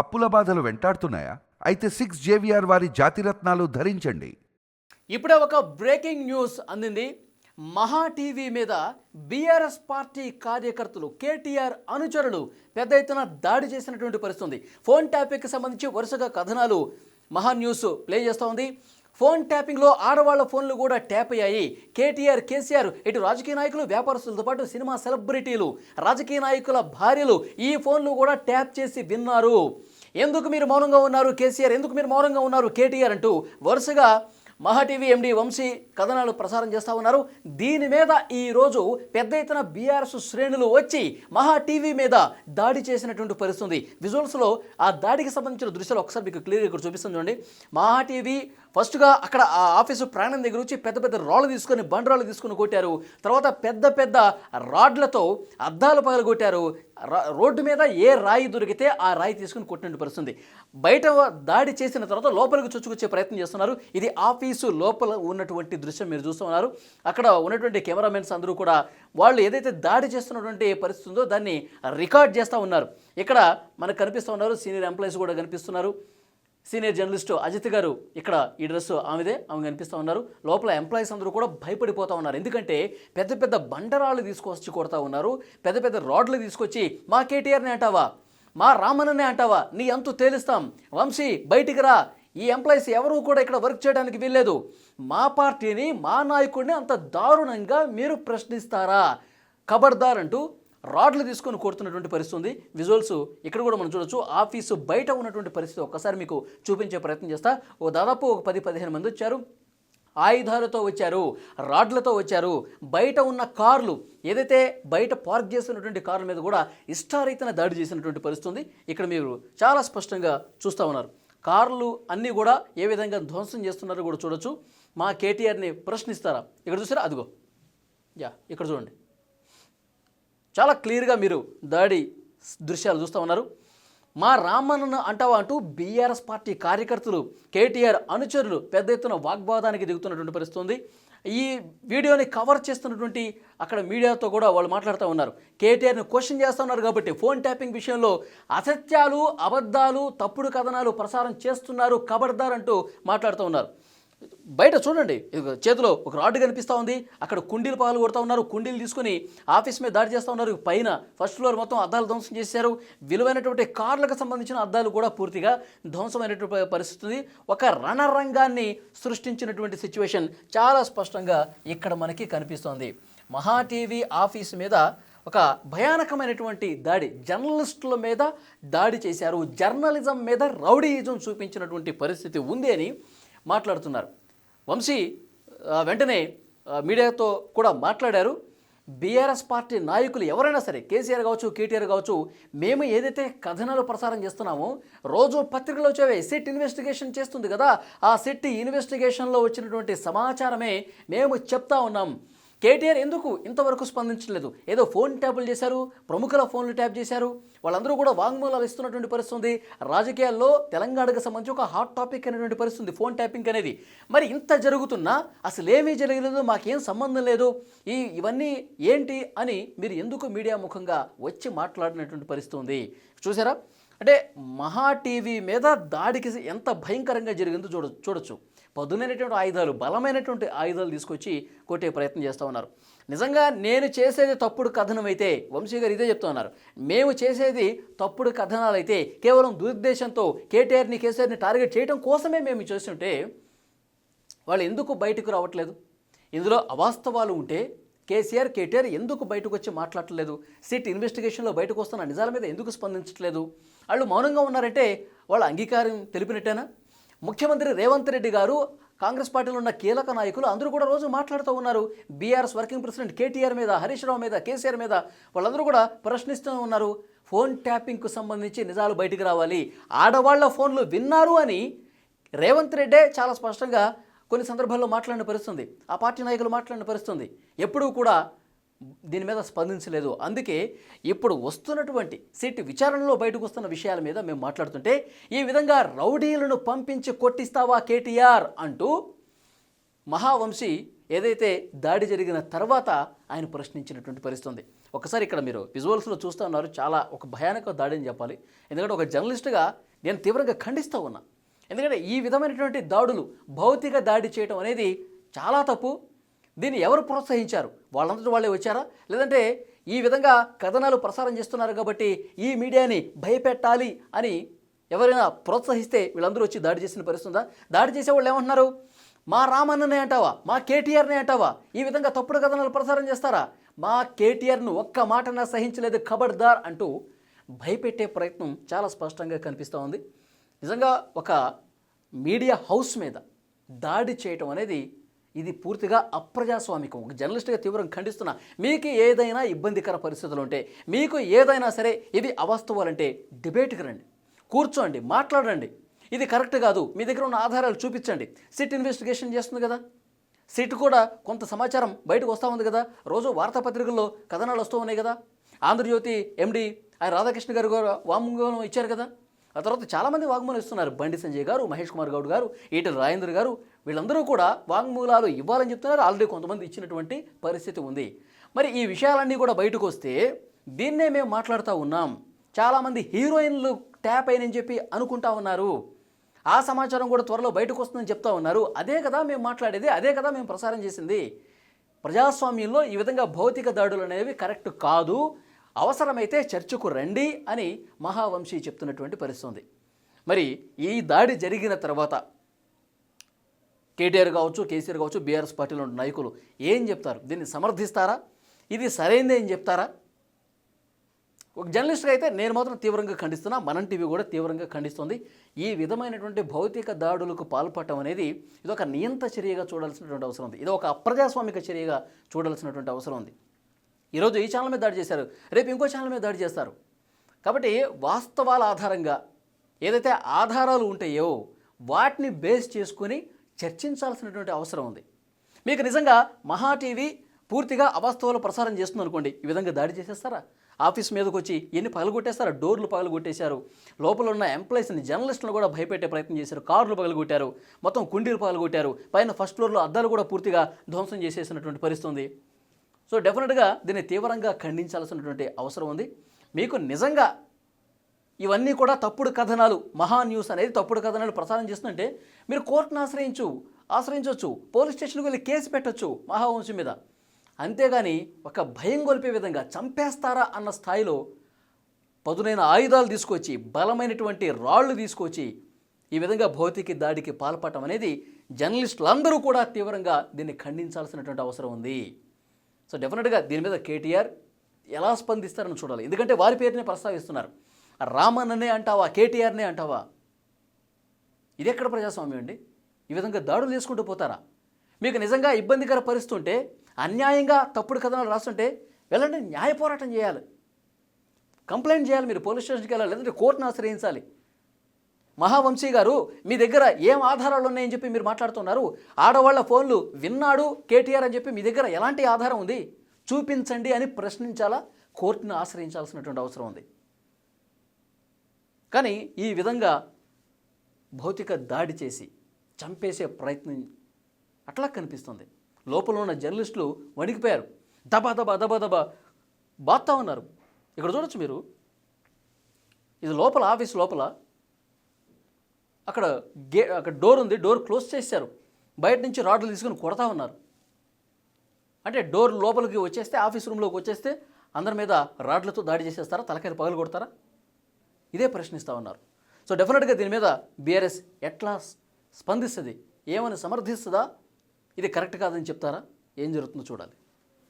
అప్పుల బాధలు వెంటాడుతున్నాయా? అయితే సిక్స్ జేవిఆర్ వారి జాతిరత్నాలు ధరించండి. ఇప్పుడే ఒక బ్రేకింగ్ న్యూస్ అందింది. మహా టీవీ మీద బీఆర్ఎస్ పార్టీ కార్యకర్తలు కేటీఆర్ అనుచరులు పెద్ద ఎత్తున దాడి చేసినటువంటి పరిస్థితుంది. ఫోన్ ట్యాపింగ్కి సంబంధించి వరుసగా కథనాలు మహా న్యూస్ ప్లే చేస్తూ ఉంది. ఫోన్ ట్యాపింగ్లో ఆడవాళ్ళ ఫోన్లు కూడా ట్యాప్ అయ్యాయి. కేటీఆర్ కేసీఆర్ ఇటు రాజకీయ నాయకులు వ్యాపారస్తులతో పాటు సినిమా సెలబ్రిటీలు రాజకీయ నాయకుల భార్యలు ఈ ఫోన్లు కూడా ట్యాప్ చేసి విన్నారు. ఎందుకు మీరు మౌనంగా ఉన్నారు? కేసీఆర్ ఎందుకు మీరు మౌనంగా ఉన్నారు? కేటీఆర్ అంటూ వరుసగా మహా టీవీ ఎండి వంశీ కథనాలు ప్రసారం చేస్తూ ఉన్నారు. దీని మీద ఈరోజు పెద్ద ఎత్తున బీఆర్ఎస్ శ్రేణులు వచ్చి మహా టీవీ మీద దాడి చేసినటువంటి పరిస్థితి విజువల్స్లో ఆ దాడికి సంబంధించిన దృశ్యాలు ఒకసారి మీకు క్లియర్ ఇక్కడ చూపిస్తుంది చూడండి. మహా టీవీ ఫస్ట్గా అక్కడ ఆ ఆఫీసు ప్రాణం దగ్గర వచ్చి పెద్ద పెద్ద రాళ్ళు తీసుకొని బండరాళ్ళు తీసుకొని కొట్టారు. తర్వాత పెద్ద పెద్ద రాడ్లతో అద్దాలు పగలు కొట్టారు రోడ్డు మీద ఏ రాయి దొరికితే ఆ రాయి తీసుకుని కొట్టినట్టు పరిస్థితుంది. బయట దాడి చేసిన తర్వాత లోపలికి చొచ్చుకొచ్చే ప్రయత్నం చేస్తున్నారు. ఇది ఆఫీసు లోపల ఉన్నటువంటి దృశ్యం మీరు చూస్తున్నారు అక్కడ ఉన్నటువంటి కెమెరామెన్స్ అందరూ కూడా వాళ్ళు ఏదైతే దాడి చేస్తున్నటువంటి పరిస్థితి ఉందో దాన్ని రికార్డ్ చేస్తూ ఉన్నారు. ఇక్కడ మనకు కనిపిస్తూ ఉన్నారు సీనియర్ ఎంప్లాయీస్ కూడా కనిపిస్తున్నారు. సీనియర్ జర్నలిస్టు అజిత్ గారు ఇక్కడ ఈ డ్రెస్ ఆమెదే ఆమె కనిపిస్తూ ఉన్నారు. లోపల ఎంప్లాయీస్ అందరూ కూడా భయపడిపోతూ ఉన్నారు. ఎందుకంటే పెద్ద పెద్ద బండరాళ్ళు తీసుకొచ్చి కొడతా ఉన్నారు. పెద్ద పెద్ద రాడ్లు తీసుకొచ్చి మా కేటీఆర్ని అంటావా? మా రామన్ననే అంటావా? నీ అంతు తేలుస్తాం. వంశీ బయటికి రా. ఈ ఎంప్లాయీస్ ఎవరు కూడా ఇక్కడ వర్క్ చేయడానికి వీల్లేదు. మా పార్టీని మా నాయకుడిని అంత దారుణంగా మీరు ప్రశ్నిస్తారా? ఖబర్దార్ అంటూ రాడ్లు తీసుకొని కోరుతున్నటువంటి పరిస్థితి ఉంది. విజువల్స్ ఇక్కడ కూడా మనం చూడొచ్చు. ఆఫీసు బయట ఉన్నటువంటి పరిస్థితి ఒక్కసారి మీకు చూపించే ప్రయత్నం చేస్తా. ఓ దాదాపు ఒక పది పదిహేను మంది వచ్చారు. ఆయుధాలతో వచ్చారు రాడ్లతో వచ్చారు. బయట ఉన్న కార్లు ఏదైతే బయట పార్క్ చేస్తున్నటువంటి కార్ల మీద కూడా ఇష్టారీతన దాడి చేసినటువంటి పరిస్థితి ఉంది. ఇక్కడ మీరు చాలా స్పష్టంగా చూస్తూ ఉన్నారు. కార్లు అన్నీ కూడా ఏ విధంగా ధ్వంసం చేస్తున్నారో కూడా చూడొచ్చు. మా కేటీఆర్ని ప్రశ్నిస్తారా? ఇక్కడ చూసారా? అదిగో. యా ఇక్కడ చూడండి. చాలా క్లియర్గా మీరు దాడి దృశ్యాలు చూస్తూ ఉన్నారు. మా రామన్నను అంటావా అంటూ బీఆర్ఎస్ పార్టీ కార్యకర్తలు కేటీఆర్ అనుచరులు పెద్ద ఎత్తున వాగ్వాదానికి దిగుతున్నటువంటి పరిస్థితుంది ఈ వీడియోని కవర్ చేస్తున్నటువంటి అక్కడ మీడియాతో కూడా వాళ్ళు మాట్లాడుతూ ఉన్నారు. కేటీఆర్ని క్వశ్చన్ చేస్తూ ఉన్నారు కాబట్టి ఫోన్ ట్యాపింగ్ విషయంలో అసత్యాలు అబద్ధాలు తప్పుడు కథనాలు ప్రసారం చేస్తున్నారు కబడ్దారంటూ అంటూ మాట్లాడుతూ ఉన్నారు. బయట చూడండి. చేతిలో ఒక రాడ్డు కనిపిస్తూ ఉంది. అక్కడ కుండీలు పాలు కొడుతూ ఉన్నారు. కుండీలు తీసుకుని ఆఫీస్ మీద దాడి చేస్తూ ఉన్నారు. పైన ఫస్ట్ ఫ్లోర్ మొత్తం అద్దాలు ధ్వంసం చేశారు. విలువైనటువంటి కార్లకు సంబంధించిన అద్దాలు కూడా పూర్తిగా ధ్వంసమైనటువంటి పరిస్థితి ఒక రణరంగాన్ని సృష్టించినటువంటి సిచ్యువేషన్ చాలా స్పష్టంగా ఇక్కడ మనకి కనిపిస్తోంది. మహా టీవీ ఆఫీస్ మీద ఒక భయానకమైనటువంటి దాడి జర్నలిస్టుల మీద దాడి చేశారు. జర్నలిజం మీద రౌడీయిజం చూపించినటువంటి పరిస్థితి ఉంది అని మాట్లాడుతున్నారు. వంశీ వెంటనే మీడియాతో కూడా మాట్లాడారు. బీఆర్ఎస్ పార్టీ నాయకులు ఎవరైనా సరే కేసీఆర్ కావచ్చు కేటీఆర్ కావచ్చు మేము ఏదైతే కథనాలు ప్రసారం చేస్తున్నామో రోజు పత్రికలో వచ్చేవే సిట్ ఇన్వెస్టిగేషన్ చేస్తుంది కదా ఆ సిట్ ఇన్వెస్టిగేషన్లో వచ్చినటువంటి సమాచారమే మేము చెప్తా ఉన్నాం. కేటీఆర్ ఎందుకు ఇంతవరకు స్పందించలేదు? ఏదో ఫోన్ ట్యాపులు చేశారు ప్రముఖుల ఫోన్లు ట్యాప్ చేశారు. వాళ్ళందరూ కూడా వాంగ్మూలాలు ఇస్తున్నటువంటి పరిస్థితి ఉంది రాజకీయాల్లో తెలంగాణకు సంబంధించి ఒక హాట్ టాపిక్ అనేటువంటి పరిస్థితి ఉంది ఫోన్ ట్యాపింగ్ అనేది. మరి ఇంత జరుగుతున్నా అసలు ఏమీ జరగలేదు మాకేం సంబంధం లేదు. ఈ ఇవన్నీ ఏంటి అని మీరు ఎందుకు మీడియా ముఖంగా వచ్చి మాట్లాడినటువంటి పరిస్థితి ఉంది చూసారా? అంటే మహా టీవీ మీద దాడికి ఎంత భయంకరంగా జరిగిందో చూడ చూడొచ్చు. పదునైనటువంటి ఆయుధాలు బలమైనటువంటి ఆయుధాలు తీసుకొచ్చి కొట్టే ప్రయత్నం చేస్తూ ఉన్నారు. నిజంగా నేను చేసేది తప్పుడు కథనం అయితే వంశీ గారు ఇదే చెప్తా ఉన్నారు. మేము చేసేది తప్పుడు కథనాలు అయితే కేవలం దురుద్దేశంతో కేటీఆర్ని కేసీఆర్ని టార్గెట్ చేయడం కోసమే మేము చేస్తుంటే వాళ్ళు ఎందుకు బయటకు రావట్లేదు? ఇందులో అవాస్తవాలు ఉంటే కేసీఆర్ కేటీఆర్ ఎందుకు బయటకు వచ్చి మాట్లాడట్లేదు? సిట్ ఇన్వెస్టిగేషన్లో బయటకు వస్తున్న నిజాల మీద ఎందుకు స్పందించట్లేదు? వాళ్ళు మౌనంగా ఉన్నారంటే వాళ్ళ అంగీకారం తెలిపినట్టేనా? ముఖ్యమంత్రి రేవంత్ రెడ్డి గారు కాంగ్రెస్ పార్టీలో ఉన్న కీలక నాయకులు అందరూ కూడా రోజు మాట్లాడుతూ ఉన్నారు. బీఆర్ఎస్ వర్కింగ్ ప్రెసిడెంట్ కేటీఆర్ మీద హరీష్ రావు మీద కేసీఆర్ మీద వాళ్ళందరూ కూడా ప్రశ్నిస్తూ ఉన్నారు. ఫోన్ ట్యాపింగ్కు సంబంధించి నిజాలు బయటికి రావాలి. ఆడవాళ్ళ ఫోన్లు విన్నారు అని రేవంత్ రెడ్డే చాలా స్పష్టంగా కొన్ని సందర్భాల్లో మాట్లాడిన పరిస్థితుంది. ఆ పార్టీ నాయకులు మాట్లాడిన పరిస్థితుంది. ఎప్పుడూ కూడా దీని మీద స్పందించలేదు. అందుకే ఇప్పుడు వస్తున్నటువంటి సిట్ విచారణలో బయటకు వస్తున్న విషయాల మీద మేము మాట్లాడుతుంటే ఈ విధంగా రౌడీలను పంపించి కొట్టిస్తావా కేటీఆర్ అంటూ మహావంశీ ఏదైతే దాడి జరిగిన తర్వాత ఆయన ప్రశ్నించినటువంటి పరిస్థితుంది. ఒకసారి ఇక్కడ మీరు విజువల్స్లో చూస్తూ ఉన్నారు. చాలా ఒక భయానక దాడి అని చెప్పాలి. ఎందుకంటే ఒక జర్నలిస్ట్గా నేను తీవ్రంగా ఖండిస్తూ ఉన్నా. ఎందుకంటే ఈ విధమైనటువంటి దాడులు భౌతిక దాడి చేయడం అనేది చాలా తప్పు. దీన్ని ఎవరు ప్రోత్సహించారు? వాళ్ళంతటి వాళ్ళే వచ్చారా? లేదంటే ఈ విధంగా కథనాలు ప్రసారం చేస్తున్నారు కాబట్టి ఈ మీడియాని భయపెట్టాలి అని ఎవరైనా ప్రోత్సహిస్తే వీళ్ళందరూ వచ్చి దాడి చేసిన పరిస్థితి ఉందా? దాడి చేసే వాళ్ళు ఏమంటున్నారు? మా రామన్ననే అంటావా? మా కేటీఆర్నే అంటావా? ఈ విధంగా తప్పుడు కథనాలు ప్రసారం చేస్తారా? మా కేటీఆర్ను ఒక్క మాటన సహించలేదు ఖబర్దార్ అంటూ భయపెట్టే ప్రయత్నం చాలా స్పష్టంగా కనిపిస్తూ ఉంది. నిజంగా ఒక మీడియా హౌస్ మీద దాడి చేయటం అనేది ఇది పూర్తిగా అప్రజాస్వామికం. ఒక జర్నలిస్ట్గా తీవ్రం ఖండిస్తున్నా మీకు ఏదైనా ఇబ్బందికర పరిస్థితులు ఉంటే మీకు ఏదైనా సరే ఇవి అవాస్తవాలంటే డిబేట్కి రండి. కూర్చోండి మాట్లాడండి. ఇది కరెక్ట్ కాదు. మీ దగ్గర ఉన్న ఆధారాలు చూపించండి. సిట్ ఇన్వెస్టిగేషన్ చేస్తుంది కదా. సిట్ కూడా కొంత సమాచారం బయటకు వస్తూ ఉంది కదా. రోజు వార్తాపత్రికల్లో కథనాలు వస్తూ ఉన్నాయి కదా. ఆంధ్రజ్యోతి ఎండి ఆయన రాధాకృష్ణ గారు కూడా వాంగ్మూలం ఇచ్చారు కదా. ఆ తర్వాత చాలామంది వాగ్మూలం ఇస్తున్నారు. బండి సంజయ్ గారు మహేష్ కుమార్ గౌడ్ గారు ఈటల రాజేంద్ర గారు వీళ్ళందరూ కూడా వాంగ్మూలాలు ఇవ్వాలని చెప్తున్నారు. ఆల్రెడీ కొంతమంది ఇచ్చినటువంటి పరిస్థితి ఉంది. మరి ఈ విషయాలన్నీ కూడా బయటకు వస్తే దీన్నే మేము మాట్లాడుతూ ఉన్నాం. చాలామంది హీరోయిన్లు ట్యాప్ అయినని చెప్పి అనుకుంటా ఉన్నారు. ఆ సమాచారం కూడా త్వరలో బయటకు వస్తుందని చెప్తా ఉన్నారు. అదే కదా మేము మాట్లాడేది అదే కదా మేము ప్రసారం చేసింది. ప్రజాస్వామ్యంలో ఈ విధంగా భౌతిక దాడులు అనేవి కరెక్ట్ కాదు. అవసరమైతే చర్చకు రండి అని మహావంశీ చెప్తున్నటువంటి పరిస్థితి ఉంది. మరి ఈ దాడి జరిగిన తర్వాత కేటీఆర్ కావచ్చు కేసీఆర్ కావచ్చు బీఆర్ఎస్ పార్టీలో ఉన్న నాయకులు ఏం చెప్తారు? దీన్ని సమర్థిస్తారా? ఇది సరైందే అని చెప్తారా? ఒక జర్నలిస్ట్గా అయితే నేను మాత్రం తీవ్రంగా ఖండిస్తున్నా మనం టీవీ కూడా తీవ్రంగా ఖండిస్తుంది. ఈ విధమైనటువంటి భౌతిక దాడులకు పాల్పడటం అనేది ఇది ఒక నియంత చర్యగా చూడాల్సినటువంటి అవసరం ఉంది. ఇది ఒక అప్రజాస్వామిక చర్యగా చూడాల్సినటువంటి అవసరం ఉంది. ఈరోజు ఈ ఛానల్ మీద దాడి చేశారు రేపు ఇంకో ఛానల్ మీద దాడి చేస్తారు. కాబట్టి వాస్తవాల ఆధారంగా ఏదైతే ఆధారాలు ఉంటాయో వాటిని బేస్ చేసుకొని చర్చించాల్సినటువంటి అవసరం ఉంది. మీకు నిజంగా మహా టీవీ పూర్తిగా అవాస్తవాలు ప్రసారం చేస్తుంది అనుకోండి ఈ విధంగా దాడి చేసేస్తారా? ఆఫీస్ మీదకి వచ్చి ఎన్ని పగలగొట్టేస్తారా డోర్లు పగలగొట్టేశారు లోపల ఉన్న ఎంప్లాయీస్ని జర్నలిస్టులను కూడా భయపెట్టే ప్రయత్నం చేశారు. కార్లు పగలగొట్టారు మొత్తం కుండీలు పగలగొట్టారు పైన ఫస్ట్ ఫ్లోర్లో అద్దాలు కూడా పూర్తిగా ధ్వంసం చేసేసినటువంటి పరిస్థితి ఉంది. సో డెఫినెట్గా దీన్ని తీవ్రంగా ఖండించాల్సినటువంటి అవసరం ఉంది. మీకు నిజంగా ఇవన్నీ కూడా తప్పుడు కథనాలు మహా న్యూస్ అనేది తప్పుడు కథనాలు ప్రసారం చేస్తుంటే మీరు కోర్టును ఆశ్రయించు ఆశ్రయించవచ్చు పోలీస్ స్టేషన్కి వెళ్ళి కేసు పెట్టచ్చు మహావంశం మీద. అంతేగాని ఒక భయం గొలిపే విధంగా చంపేస్తారా అన్న స్థాయిలో పదునైన ఆయుధాలు తీసుకొచ్చి బలమైనటువంటి రాళ్ళు తీసుకొచ్చి ఈ విధంగా భౌతిక దాడికి పాల్పడటం అనేది జర్నలిస్టులందరూ కూడా తీవ్రంగా దీన్ని ఖండించాల్సినటువంటి అవసరం ఉంది. సో డెఫినెట్గా దీని మీద కేటీఆర్ ఎలా స్పందిస్తారని చూడాలి. ఎందుకంటే వారి పేరునే ప్రస్తావిస్తున్నారు. రామన్ననే అంటావా కేటీఆర్నే అంటావా? ఇది ఎక్కడ ప్రజాస్వామ్యం అండి? ఈ విధంగా దాడులు చేసుకుంటూ పోతారా? మీకు నిజంగా ఇబ్బందికర పరిస్థితి ఉంటే అన్యాయంగా తప్పుడు కథనాలు రాస్తుంటే వెళ్ళండి న్యాయ పోరాటం చేయాలి. కంప్లైంట్ చేయాలి మీరు పోలీస్ స్టేషన్కి వెళ్ళాలి లేదంటే కోర్టును ఆశ్రయించాలి. మహావంశీ గారు మీ దగ్గర ఏం ఆధారాలు ఉన్నాయని చెప్పి మీరు మాట్లాడుతున్నారు? ఆడవాళ్ళ ఫోన్లు విన్నాడు కేటీఆర్ అని చెప్పి మీ దగ్గర ఎలాంటి ఆధారం ఉంది? చూపించండి అని ప్రశ్నించాలా? కోర్టును ఆశ్రయించాల్సినటువంటి అవసరం ఉంది. కానీ ఈ విధంగా భౌతిక దాడి చేసి చంపేసే ప్రయత్నం అట్లా కనిపిస్తుంది. లోపల ఉన్న జర్నలిస్టులు వణికిపోయారు. దబా దబా దబా దబా బాత్తా ఉన్నారు. ఇక్కడ చూడొచ్చు మీరు. ఇది లోపల ఆఫీస్ లోపల. అక్కడ గే అక్కడ డోర్ ఉంది డోర్ క్లోజ్ చేశారు బయట నుంచి రాడ్లు తీసుకొని కొడతా ఉన్నారు. అంటే డోర్ లోపలికి వచ్చేస్తే ఆఫీస్ రూమ్లోకి వచ్చేస్తే అందరి మీద రాడ్లతో దాడి చేసేస్తారా? తలకాయలు పగలు కొడతారా ఇదే ప్రశ్నిస్తూ ఉన్నారు. సో డెఫినెట్గా దీని మీద బీఆర్ఎస్ ఎట్లా స్పందిస్తుంది? ఏమని సమర్థిస్తుందా? ఇది కరెక్ట్ కాదని చెప్తారా? ఏం జరుగుతుందో చూడాలి.